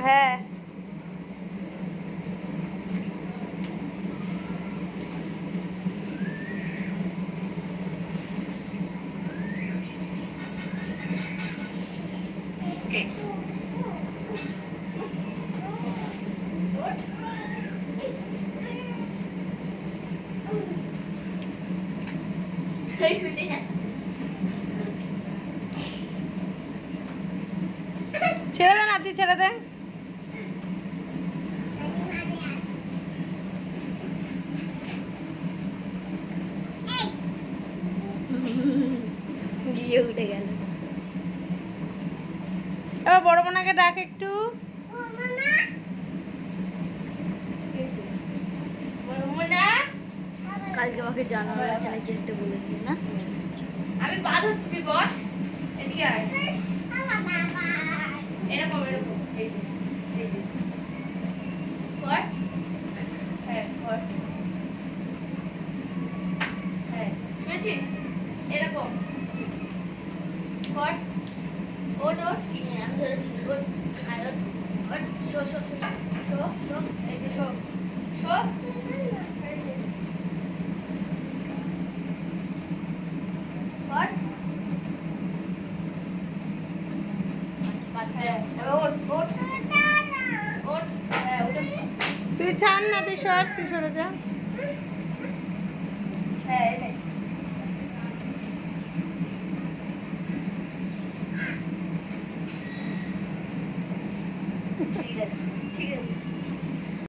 হ্যাঁ Hey. ছেড়ে দে না তুই ছেড়ে দে। গিয়ে উঠে এবার বড় বোনাকে ডাক একটু। কালকে আমাকে জানানো আছে একটা বলেছি, না? আমি বাদ হচ্ছি বস। এদিকে আয়। এরকম এই যে এই যে কর হ্যাঁ কর হ্যাঁ শুনেছিস এরকম কর ওট ওট আমি ধরেছি ওট আর ওট ওট শো শো শো শো, এই যে শো শো। তুই ছাড় না তুই সর তুই সরে যা। ঠিক আছে